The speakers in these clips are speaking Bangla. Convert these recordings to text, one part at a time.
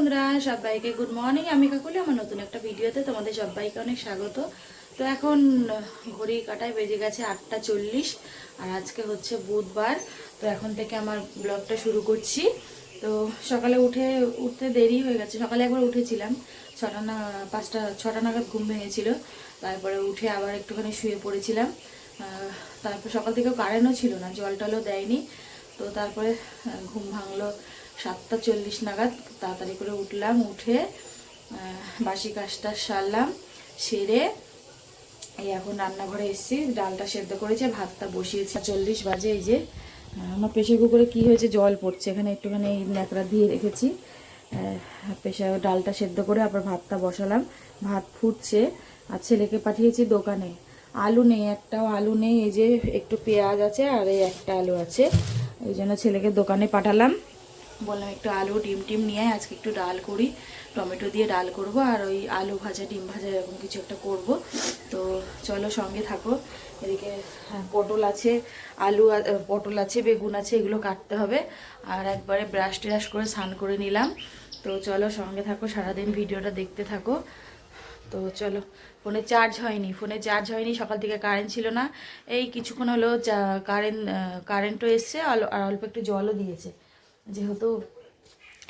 বন্ধুরা সবাইকে গুড মর্নিং আমি কাকুলি, আমার নতুন একটা ভিডিওতে তোমাদের সবাইকে অনেক স্বাগত। তো এখন ঘড়ি কাটায় বেজে গেছে আটটা চল্লিশ, আর আজকে হচ্ছে বুধবার। তো এখন থেকে আমার ব্লগটা শুরু করছি। তো সকালে উঠে, উঠতে দেরি হয়ে গেছে। সকালে একবার উঠেছিলাম। ছটা না, পাঁচটা, ছটা নাগাদ ঘুম ভেঙেছিল। তারপরে উঠে আবার একটুখানি শুয়ে পড়েছিলাম। তারপর সকাল থেকেও কারেন্টও ছিল না জল টলও দেয়নি। তো তারপরে ঘুম ভাঙলো। সাতটা চল্লিশ নাগাদ তাড়াতাড়ি করে উঠলাম, উঠে বাসি কাজটা সারলাম, সেরে এই এখন রান্নাঘরে এসেছি, ডালটা সেদ্ধ করেছে, ভাতটা বসিয়েছি। চল্লিশ বাজে এই যে আমার প্রেশার কুকারে কি হয়েছে জল পড়ছে, এখানে একটুখানি এই ন্যাকড়া দিয়ে রেখেছি। প্রেশার ডালটা সেদ্ধ করে আবার ভাতটা বসালাম, ভাত ফুটছে, আর ছেলেকে পাঠিয়েছি দোকানে। আলু নেই, একটাও আলু নেই, এই যে একটু পেঁয়াজ আছে আর এই একটা আলু আছে, এই জন্য ছেলেকে দোকানে পাঠালাম। বললাম একটু আলু ডিম টিম নিয়ে আজকে একটু ডাল করি। টমেটো দিয়ে ডাল করব আর ওই আলু ভাজা ডিম ভাজা এরকম কিছু একটা করব। তো চলো সঙ্গে থাকো। এদিকে হ্যাঁ, পটল আছে আলু পটল আছে বেগুন আছে এগুলো কাটতে হবে। আর একবারে ব্রাশ ট্রাশ করে স্নান করে নিলাম। তো চলো সঙ্গে থাকো সারাদিন ভিডিওটা দেখতে থাকো। তো চলো ফোনে চার্জ হয়নি ফোনে চার্জ হয়নি সকাল থেকে কারেন্ট ছিল না। এই কিছুক্ষণ হলো কারেন্ট কারেন্টও এসছে আর অল্প একটু জলও দিয়েছে। যেহেতু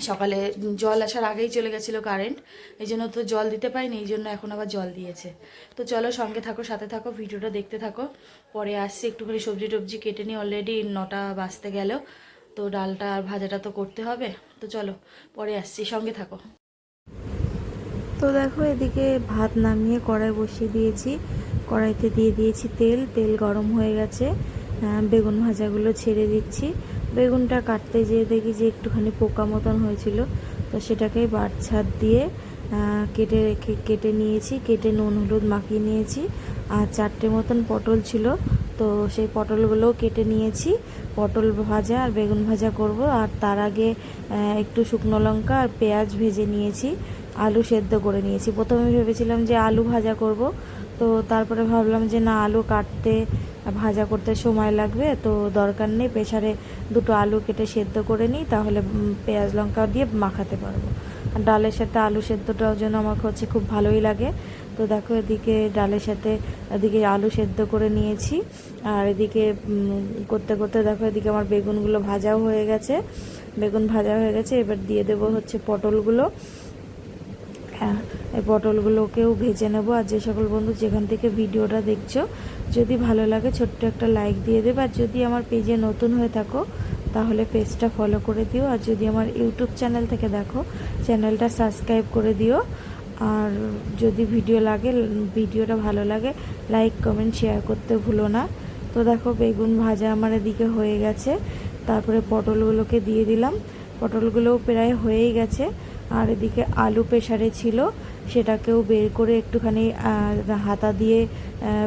সকালে জল আসার আগেই চলে গেছিল কারেন্ট এই জন্য তো জল দিতে পারিনি, এই জন্য এখন আবার জল দিয়েছে। তো চলো সঙ্গে থাকো, সাথে থাকো, ভিডিওটা দেখতে থাকো। পরে আসছি একটুখানি সবজি টবজি কেটে নিই অলরেডি নটা বাজতে গেল। তো ডালটা আর ভাজাটা তো করতে হবে। তো চলো, পরে আসছি, সঙ্গে থাকো। তো দেখো, এদিকে ভাত নামিয়ে কড়াই বসিয়ে দিয়েছি। কড়াইতে দিয়ে দিয়েছি তেল তেল গরম হয়ে গেছে। বেগুন ভাজাগুলো ছেড়ে দিচ্ছি। বেগুনটা কাটতে যেয়ে দেখি যে একটুখানি পোকা মতন হয়েছিল। তো সেটাকে বাচ্ছাত দিয়ে কেটে রেখে, কেটে নিয়েছি, কেটে নুন, হলুদ মাখিয়ে নিয়েছি। আর চারটে মতন পটল ছিল, তো সেই পটলগুলোও কেটে নিয়েছি। পটল ভাজা আর বেগুন ভাজা করব। আর তার আগে একটু শুকনো লঙ্কা আর পেঁয়াজ ভেজে নিয়েছি, আলু সেদ্ধ করে নিয়েছি। প্রথমে ভেবেছিলাম যে আলু ভাজা করব, তো তারপরে ভাবলাম যে না, আলু কাটতে ভাজা করতে সময় লাগবে, তো দরকার নেই। প্রেশারে দুটো আলু কেটে সেদ্ধ করে নিই, তাহলে পেঁয়াজ লঙ্কা দিয়ে মাখাতে পারব। আর ডালের সাথে আলু সেদ্ধটাও জন্য আমার হচ্ছে খুব ভালোই লাগে। তো দেখো, এদিকে ডালের সাথে, এদিকে আলু সেদ্ধ করে নিয়েছি। আর এদিকে করতে করতে দেখো, এদিকে আমার বেগুনগুলো ভাজাও হয়ে গেছে। বেগুন ভাজা হয়ে গেছে, এবার দিয়ে দেবো হচ্ছে পটলগুলো। হ্যাঁ এই পটলগুলোকেও ভেজে নেব। আর যে সকল বন্ধু যেখান থেকে ভিডিওটা দেখছ, যদি ভালো লাগে ছোট্ট একটা লাইক দিয়ে দেবে। আর যদি আমার পেজে নতুন হয়ে থাকো, তাহলে পেজটা ফলো করে দিও। আর যদি আমার ইউটিউব চ্যানেল থেকে দেখো চ্যানেলটা সাবস্ক্রাইব করে দিও। আর যদি ভিডিও লাগে, ভিডিওটা ভালো লাগে লাইক কমেন্ট শেয়ার করতে ভুলো না। তো দেখো, বেগুন ভাজা আমার এদিকে হয়ে গেছে। তারপরে পটলগুলোকে দিয়ে দিলাম। পটলগুলোও প্রায় হয়েই গেছে। আর এদিকে আলু প্রেশারে ছিল, সেটাকেও বের করে একটুখানি হাতা দিয়ে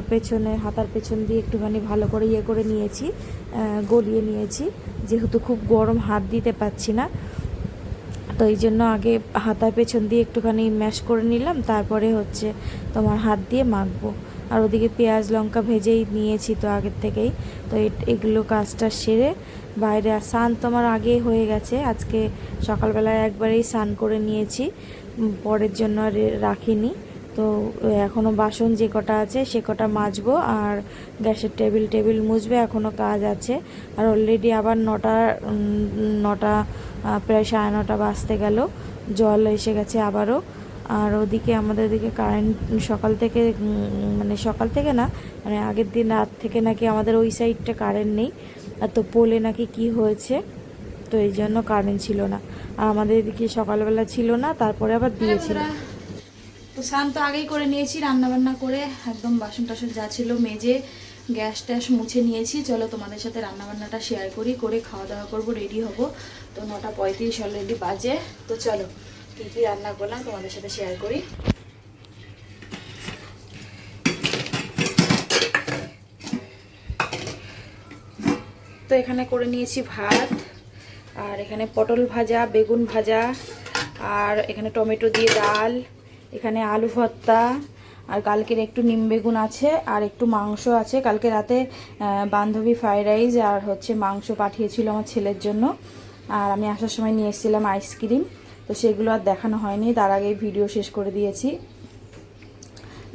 পেছনে, হাতার পেছন দিয়ে একটুখানি ভালো করে ইয়ে করে নিয়েছি গলিয়ে নিয়েছি। যেহেতু খুব গরম, হাত দিতে পারছি না। তো এই জন্য আগে হাতার পেছন দিয়ে একটুখানি ম্যাশ করে নিলাম, তারপরে হচ্ছে তোমার হাত দিয়ে মাখবো। আর ওদিকে পেঁয়াজ, লঙ্কা ভেজেই নিয়েছি তো আগের থেকেই। তো এগুলো কাজটা সেরে বাইরে স্নান তোমার আগেই হয়ে গেছে। আজকে সকালবেলায় একবারেই স্নান করে নিয়েছি। পরের জন্য আর রাখিনি। তো এখনও বাসন যে কটা আছে সে কটা মাজবো আর গ্যাসের টেবিল টেবিল মুছবে এখনও কাজ আছে। আর অলরেডি আবার নটা নটা প্রায় সাড়ে নটা বাজতে গেল। জল এসে গেছে আবারও। আর ওদিকে আমাদের দিকে কারেন্ট সকাল থেকে মানে সকাল থেকে না মানে আগের দিন রাত থেকে নাকি আমাদের ওই সাইডটা কারেন্ট নেই। আর তো পোলে নাকি কি হয়েছে তো এই জন্য কারেন্ট ছিল না। আর আমাদের এদিকে সকালবেলা ছিল না তারপরে আবার দিয়েছিল। তো স্নান তো আগেই করে নিয়েছি রান্না বান্না করে একদম বাসন টাসন যা ছিল মেজে গ্যাস ট্যাস মুছে নিয়েছি। চলো তোমাদের সাথে রান্না বান্নাটা শেয়ার করি করে খাওয়া দাওয়া করব রেডি হব। তো নটা পঁয়ত্রিশ অলরেডি বাজে তো চলো। কী কী রান্না করলাম তোমাদের সাথে শেয়ার করি। তো এখানে করে নিয়েছি ভাত, আর এখানে পটল ভাজা, বেগুন ভাজা, আর এখানে টমেটো দিয়ে ডাল, এখানে আলু ভর্তা, আর কালকের একটু নিম বেগুন আছে, আর একটু মাংস আছে। কালকে রাতে বান্ধবী ফ্রাইড রাইস আর হচ্ছে মাংস পাঠিয়েছিল আমার ছেলের জন্য। আর আমি আসার সময় নিয়ে এসেছিলাম আইসক্রিম। তো সেগুলো আর দেখানো হয়নি, তার আগেই ভিডিও শেষ করে দিয়েছি।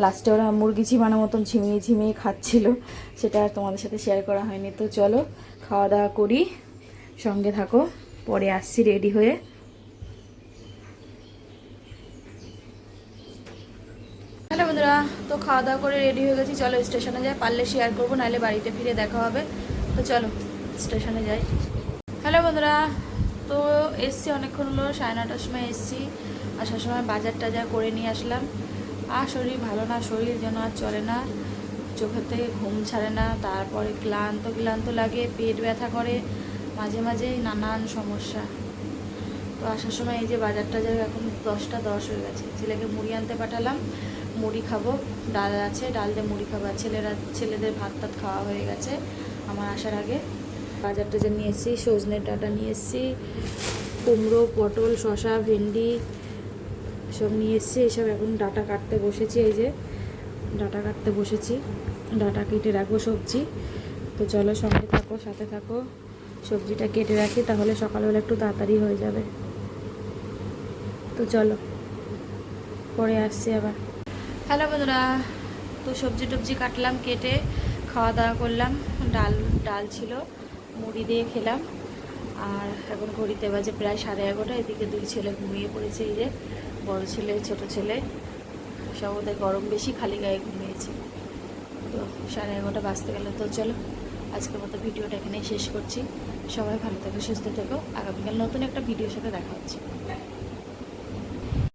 লাস্টে ওরা মুরগি ঝিমানোর মতন ঝিমিয়ে ঝিমিয়ে খাচ্ছিল, সেটা আর তোমাদের সাথে শেয়ার করা হয়নি। তো চলো খাওয়া দাওয়া করি, সঙ্গে থাকো, পরে আসছি রেডি হয়ে। হ্যালো বন্ধুরা, তো খাওয়া দাওয়া করে রেডি হয়ে গেছি, চলো স্টেশনে যাই, পারলে শেয়ার করব, নাহলে বাড়িতে ফিরে দেখা হবে। তো চলো স্টেশনে যাই। হ্যালো বন্ধুরা তো এসছি অনেকক্ষণ হলো, সাড়ে নটার সময় এসছি। আসার সময় বাজার টাজার করে নিয়ে আসলাম। আর শরীর ভালো না, শরীর যেন আর চলে না। চোখের থেকে ঘুম ছাড়ে না, তারপরে ক্লান্ত ক্লান্ত লাগে, পেট ব্যথা করে। মাঝে মাঝেই নানান সমস্যা। তো আসার সময় এই যে বাজার টাজার এখন দশটা দশ হয়ে গেছে। ছেলেকে মুড়ি আনতে পাঠালাম, মুড়ি খাব। ডাল আছে, ডাল দিয়ে মুড়ি খাব। ছেলেরা, ছেলেদের ভাত টাত খাওয়া হয়ে গেছে আমার আসার আগে। বাজার টাজার নিয়ে এসেছি, সজনে ডাটা নিয়ে এসেছি, কুমড়ো, পটল শশা ভেন্ডি সব নিয়ে এসেছি। এসব এখন ডাটা কাটতে বসেছি, এই যে ডাটা কাটতে বসেছি। ডাটা কেটে রাখব সবজি। তো চলো সঙ্গে থাকো, সাথে থাকো। সবজিটা কেটে রাখি, তাহলে সকালবেলা একটু তাড়াতাড়ি হয়ে যাবে। তো চলো, পরে আসছি আবার। হ্যালো বন্ধুরা, তো সবজি টবজি কাটলাম, কেটে খাওয়া দাওয়া করলাম। ডাল ডাল ছিল। মুড়ি দিয়ে খেলাম। আর এখন ঘড়িতে বাজে প্রায় সাড়ে এগারোটা, এদিকে দুই ছেলে ঘুমিয়ে পড়েছে এই যে, বড় ছেলে, ছোট ছেলে। সব ওদের গরম বেশি, খালি গায়ে ঘুমিয়েছে। তো সাড়ে এগারোটা বাজতে গেলে। তো চলো, আজকের মতো ভিডিওটা এখানেই শেষ করছি। সবাই ভালো থেকো, সুস্থ থেকো। আগামীকাল নতুন একটা ভিডিওর সাথে দেখা হচ্ছে।